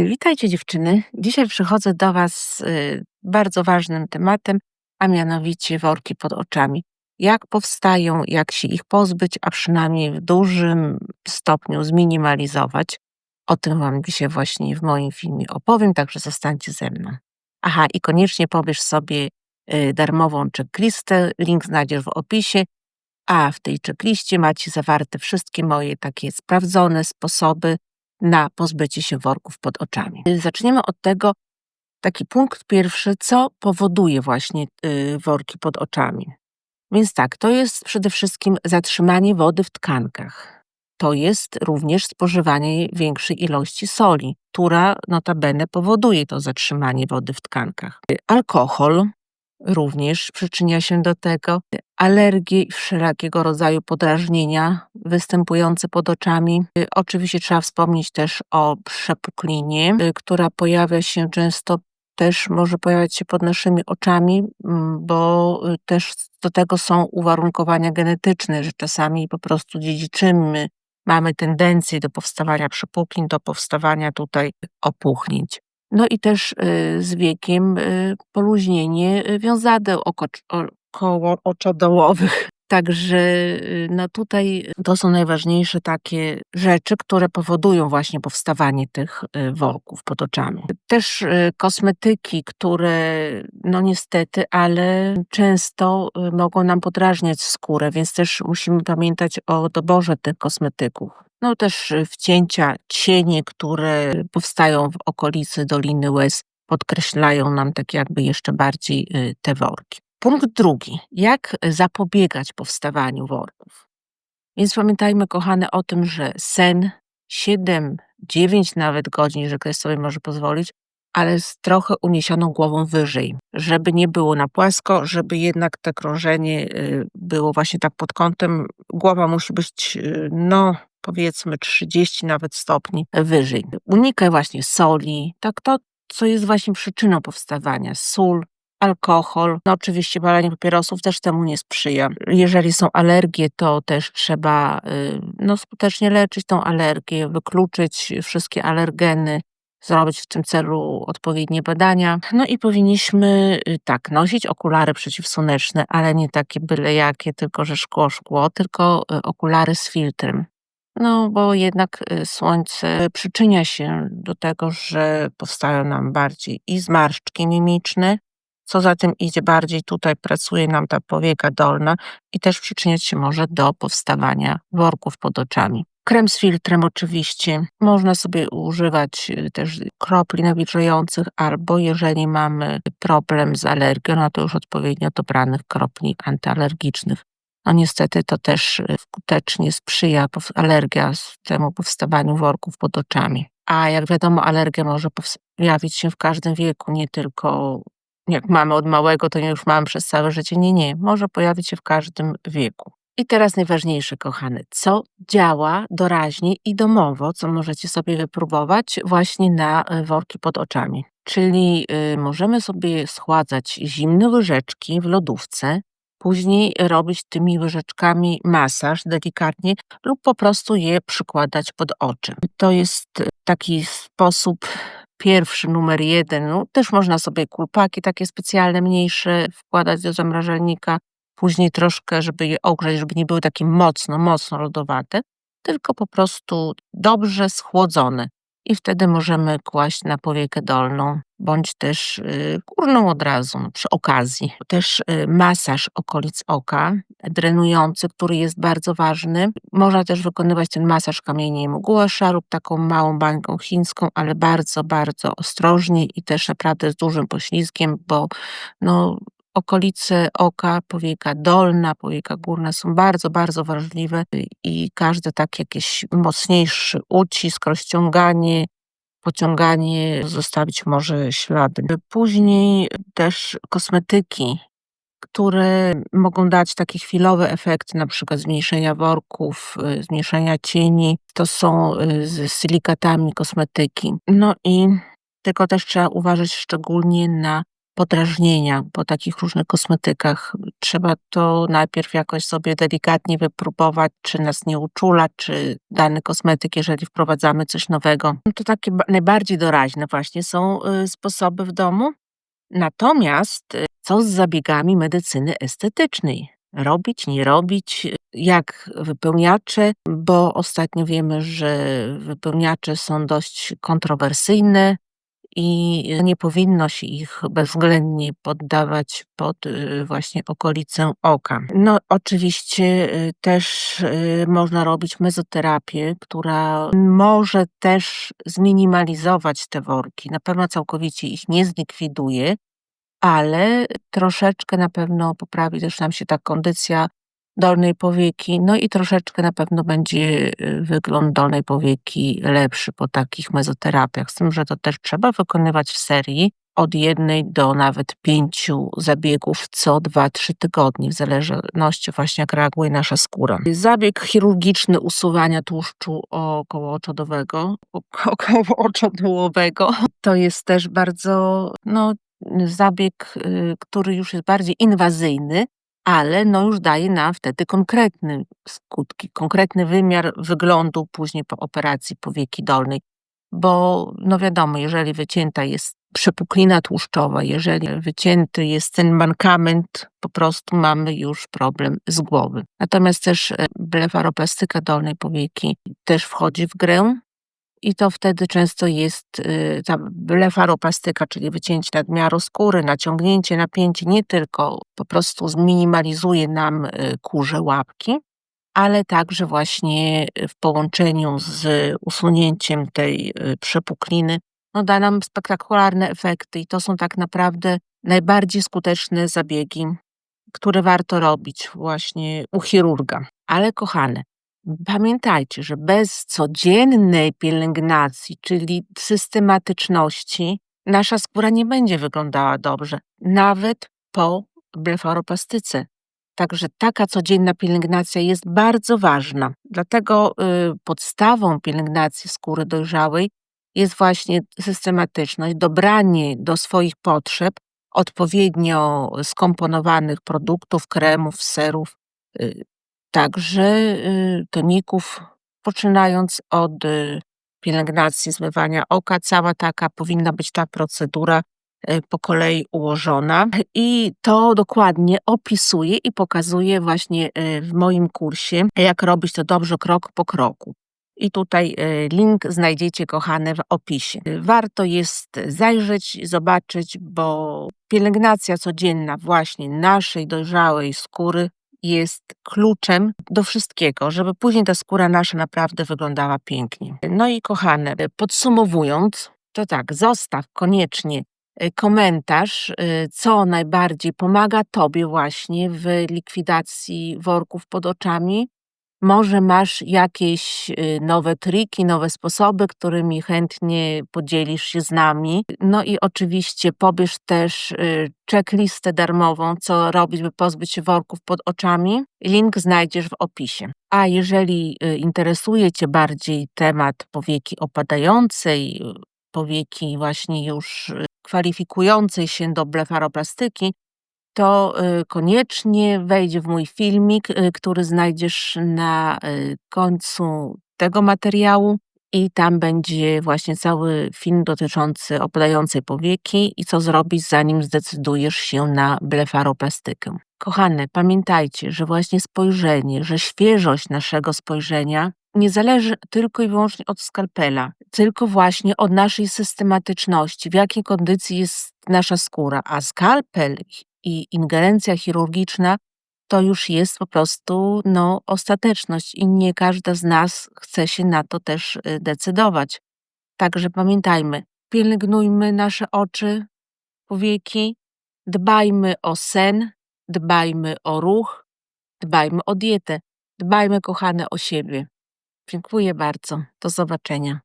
Witajcie dziewczyny. Dzisiaj przychodzę do Was z y, bardzo ważnym tematem, a mianowicie worki pod oczami. Jak powstają, jak się ich pozbyć, a przynajmniej w dużym stopniu zminimalizować. O tym Wam dzisiaj właśnie w moim filmie opowiem, także zostańcie ze mną. Aha, i koniecznie pobierz sobie y, darmową checklistę, link znajdziesz w opisie, a w tej checkliście macie zawarte wszystkie moje takie sprawdzone sposoby na pozbycie się worków pod oczami. Zaczniemy od tego, taki punkt pierwszy, co powoduje właśnie y, worki pod oczami. Więc tak, to jest przede wszystkim zatrzymanie wody w tkankach. To jest również spożywanie większej ilości soli, która notabene powoduje to zatrzymanie wody w tkankach. Alkohol również przyczynia się do tego. Alergie i wszelkiego rodzaju podrażnienia występujące pod oczami. Oczywiście trzeba wspomnieć też o przepuklinie, która pojawia się często też może pojawiać się pod naszymi oczami, bo też do tego są uwarunkowania genetyczne, że czasami po prostu dziedziczymy, mamy tendencję do powstawania przepuklin, do powstawania tutaj opuchnięć. No i też y, z wiekiem y, poluźnienie wiązadeł około-oczodołowych. Także y, no tutaj to są najważniejsze takie rzeczy, które powodują właśnie powstawanie tych worków pod oczami. Też kosmetyki, które no niestety, ale często mogą nam podrażniać skórę, więc też musimy pamiętać o doborze tych kosmetyków. No też y, wcięcia, cienie, które powstają w okolicy Doliny Łez, podkreślają nam tak jakby jeszcze bardziej y, te worki. Punkt drugi. Jak zapobiegać powstawaniu worków? Więc pamiętajmy, kochane, o tym, że sen 7, 9 nawet godzin, że ktoś sobie może pozwolić, ale z trochę uniesioną głową wyżej, żeby nie było na płasko, żeby jednak to krążenie y, było właśnie tak pod kątem. Głowa musi być, no, powiedzmy 30 nawet stopni wyżej. Unikaj właśnie soli, tak to, co jest właśnie przyczyną powstawania. Sól, alkohol, no oczywiście palenie papierosów też temu nie sprzyja. Jeżeli są alergie, to też trzeba y, no, skutecznie leczyć tą alergię, wykluczyć wszystkie alergeny, zrobić w tym celu odpowiednie badania. No i powinniśmy y, tak, nosić okulary przeciwsłoneczne, ale nie takie byle jakie, tylko że szkło, szkło, tylko y, okulary z filtrem. No, bo jednak y, słońce przyczynia się do tego, że powstają nam bardziej i zmarszczki mimiczne, co za tym idzie bardziej tutaj pracuje nam ta powieka dolna i też przyczyniać się może do powstawania worków pod oczami. Krem z filtrem oczywiście. Można sobie używać y, też kropli nawilżających, albo jeżeli mamy problem z alergią, no to już odpowiednio dobranych kropli antyalergicznych. No niestety to też y, skutecznie sprzyja alergia temu powstawaniu worków pod oczami. A jak wiadomo, alergia może pojawić się w każdym wieku, nie tylko jak mamy od małego, to już mamy przez całe życie. Nie, nie, może pojawić się w każdym wieku. I teraz najważniejsze, kochane, co działa doraźnie i domowo, co możecie sobie wypróbować właśnie na y, worki pod oczami. Czyli y, możemy sobie schładzać zimne łyżeczki w lodówce, później robić tymi łyżeczkami masaż delikatnie lub po prostu je przykładać pod oczy. To jest taki sposób pierwszy, numer jeden. No, też można sobie kulpaki takie specjalne, mniejsze wkładać do zamrażalnika, później troszkę, żeby je ogrzać, żeby nie były takie mocno, mocno lodowate, tylko po prostu dobrze schłodzone i wtedy możemy kłaść na powiekę dolną, bądź też y, górną od razu, no, przy okazji. Też y, masaż okolic oka, drenujący, który jest bardzo ważny. Można też wykonywać ten masaż kamieniem głosza lub taką małą bańką chińską, ale bardzo, bardzo ostrożnie i też naprawdę z dużym poślizgiem, bo no, okolice oka, powieka dolna, powieka górna są bardzo, bardzo wrażliwe i każde tak jakieś mocniejszy ucisk, rozciąganie, pociąganie zostawić może ślady. Później też kosmetyki, które mogą dać takie chwilowe efekty, na przykład zmniejszenia worków, y, zmniejszenia cieni. To są y, z silikatami kosmetyki. No i tylko też trzeba uważać szczególnie na podrażnienia po takich różnych kosmetykach. Trzeba to najpierw jakoś sobie delikatnie wypróbować, czy nas nie uczula, czy dany kosmetyk, jeżeli wprowadzamy coś nowego. No to takie ba najbardziej doraźne właśnie są, y, sposoby w domu. Natomiast, y, co z zabiegami medycyny estetycznej? Robić, nie robić? Jak wypełniacze? Bo ostatnio wiemy, że wypełniacze są dość kontrowersyjne i nie powinno się ich bezwzględnie poddawać pod, y, właśnie okolicę oka. No oczywiście, y, też, y, można robić mezoterapię, która może też zminimalizować te worki. Na pewno całkowicie ich nie zlikwiduje, ale troszeczkę na pewno poprawi też nam się ta kondycja dolnej powieki, no i troszeczkę na pewno będzie wygląd dolnej powieki lepszy po takich mezoterapiach. Z tym, że to też trzeba wykonywać w serii od jednej do nawet pięciu zabiegów co 2-3 tygodnie, w zależności właśnie jak reaguje nasza skóra. Zabieg chirurgiczny usuwania tłuszczu okołooczodowego, okołoczodołowego to jest też bardzo, no zabieg, y, który już jest bardziej inwazyjny, ale no już daje nam wtedy konkretne skutki, konkretny wymiar wyglądu później po operacji powieki dolnej. Bo no wiadomo, jeżeli wycięta jest przepuklina tłuszczowa, jeżeli wycięty jest ten mankament, po prostu mamy już problem z głowy. Natomiast też e, blefaroplastyka dolnej powieki też wchodzi w grę, i to wtedy często jest y, ta blefaroplastyka, czyli wycięcie nadmiaru skóry, naciągnięcie, napięcie, nie tylko po prostu zminimalizuje nam y, kurze łapki, ale także właśnie w połączeniu z usunięciem tej y, przepukliny, no da nam spektakularne efekty i to są tak naprawdę najbardziej skuteczne zabiegi, które warto robić właśnie u chirurga. Ale kochane, Pamiętajcie, że bez codziennej pielęgnacji, czyli systematyczności, nasza skóra nie będzie wyglądała dobrze, nawet po blefaroplastyce. Także taka codzienna pielęgnacja jest bardzo ważna. Dlatego y, podstawą pielęgnacji skóry dojrzałej jest właśnie systematyczność, dobranie do swoich potrzeb odpowiednio skomponowanych produktów, kremów, serów, y, także y, toników, poczynając od y, pielęgnacji, zmywania oka. Cała taka powinna być ta procedura y, po kolei ułożona i to dokładnie opisuję i pokazuję właśnie w moim kursie, jak robić to dobrze krok po kroku. I tutaj link znajdziecie, kochane, w opisie. Warto jest zajrzeć, zobaczyć, bo pielęgnacja codzienna właśnie naszej dojrzałej skóry jest kluczem do wszystkiego, żeby później ta skóra nasza naprawdę wyglądała pięknie. No i kochane, podsumowując, to tak, zostaw koniecznie y, komentarz, y, co najbardziej pomaga Tobie właśnie w likwidacji worków pod oczami, może masz jakieś y, nowe triki, nowe sposoby, którymi chętnie podzielisz się z nami. No i oczywiście pobierz też y, checklistę darmową, co robić, by pozbyć się worków pod oczami. Link znajdziesz w opisie. A jeżeli y, interesuje Cię bardziej temat powieki opadającej, powieki właśnie już kwalifikującej się do blefaroplastyki, to y, koniecznie wejdź w mój filmik, y, który znajdziesz na y, końcu tego materiału i tam będzie właśnie cały film dotyczący opadającej powieki i co zrobić, zanim zdecydujesz się na blefaroplastykę. Kochane, pamiętajcie, że właśnie spojrzenie, że świeżość naszego spojrzenia nie zależy tylko i wyłącznie od skalpela, tylko właśnie od naszej systematyczności, w jakiej kondycji jest nasza skóra, a skalpel i ingerencja chirurgiczna to już jest po prostu no, ostateczność i nie każda z nas chce się na to też y, decydować. Także pamiętajmy, pielęgnujmy nasze oczy, powieki, dbajmy o sen, dbajmy o ruch, dbajmy o dietę, dbajmy, kochane, o siebie. Dziękuję bardzo. Do zobaczenia.